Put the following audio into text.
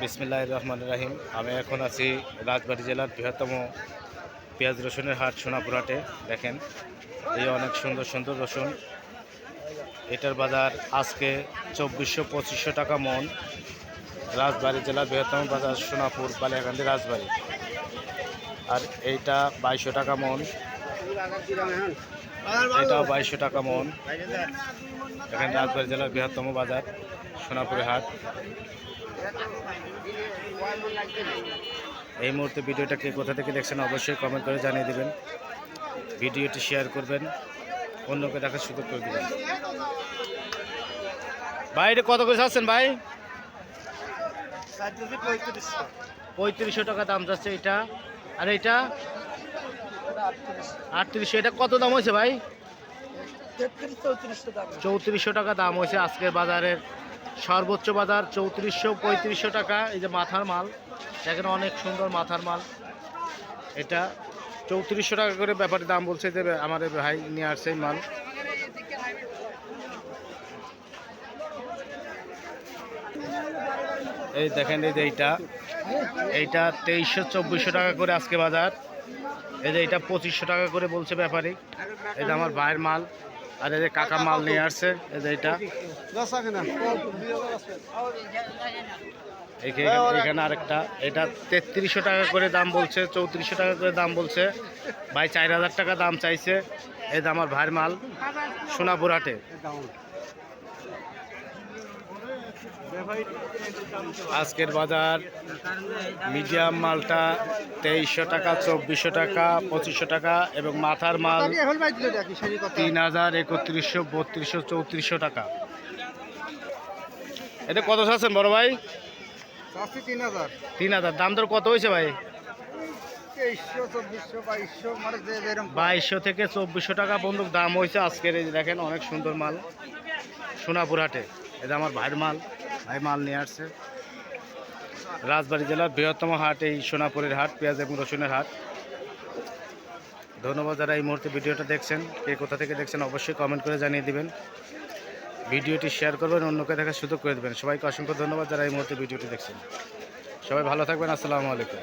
বিসমিল্লাহ রহমান রাহিম আমি এখন আছি রাজবাড়ি জেলার বৃহত্তম পেঁয়াজ রসুনের হাট সোনাপুরহাটে। দেখেন, এই অনেক সুন্দর সুন্দর রসুন। এটার বাজার আজকে চব্বিশশো পঁচিশশো টাকা মন। রাজবাড়ি জেলার বৃহত্তম বাজার সোনাপুর, বালিয়াকান্দি রাজবাড়ি। আর এইটা বাইশশো টাকা মন। এটাও বাইশশো টাকা মন। এখানে রাজবাড়ী জেলার বৃহত্তম বাজার, সোনাপুরে হাট। এই মুহূর্তে ভিডিওটা কে কোথা থেকে দেখছেন অবশ্যই কমেন্ট করে জানিয়ে দেবেন। ভিডিওটি শেয়ার করবেন, অন্যকে দেখার সুযোগ করে দেবেন। ভাই, এটা কত করে আছেন ভাই? পঁয়ত্রিশশো টাকা দাম যাচ্ছে এটা। আর এটা? আটত্রিশশো এটা কত দাম হয়েছে ভাই? চৌত্রিশশো টাকা দাম হয়েছে আজকের বাজারের সর্বোচ্চ বাজার চৌত্রিশশো পঁয়ত্রিশশো টাকা। এই যে মাথার মাল এখানে অনেক সুন্দর মাথার মাল। এটা চৌত্রিশশো টাকা করে ব্যাপারে দাম বলছে যে আমাদের ভাই নিয়ে আসছে মাল। এই দেখেন এই যে এইটা। এইটা তেইশশো চব্বিশশো টাকা করে আজকে বাজার। এই যে এইটা পঁচিশশো টাকা করে বলছে ব্যাপারী। এটা আমার ভাইয়ের মাল, আর এই যে কাকা মাল নিয়ে আসছে, এই যে এখানে এখানে আরেকটা। এটা তেত্রিশশো টাকা করে দাম বলছে, চৌত্রিশশো টাকা করে দাম বলছে। ভাই চার হাজার টাকা দাম চাইছে। এই যে আমার ভাইয়ের মাল সোনাপুরহাটে আজকের বাজার মিডিয়াম মালটা তেইশশো টাকা চব্বিশশো টাকা পঁচিশশো টাকা এবং মাথার মাল তিন হাজার একত্রিশশো বত্রিশশো চৌত্রিশশো টাকা। এটা কত আছেন বড় ভাই? তিন হাজার। দাম দর কত হয়েছে ভাই? বাইশশো মানে বাইশশো থেকে চব্বিশশো টাকা বন্দুক দাম হয়েছে আজকের দেখেন অনেক সুন্দর মাল। সোনাপুরহাটে। এটা আমার ভাইয়ের মাল, ভাই মাল নিয়ে আসছে। রাজবাড়ী জেলার বৃহত্তম হাট এই সোনাপুরের হাট, পেঁয়াজ এবং রসুনের হাট। ধন্যবাদ যারা এই মুহূর্তে ভিডিওটা দেখছেন, কে কোথা থেকে দেখছেন অবশ্যই কমেন্ট করে জানিয়ে দিবেন। ভিডিওটি শেয়ার করবেন, অন্যকে দেখার সুযোগ করে দেবেন। সবাইকে অসংখ্য ধন্যবাদ যারা এই মুহূর্তে ভিডিওটি দেখছেন। সবাই ভালো থাকবেন, আসসালামু আলাইকুম।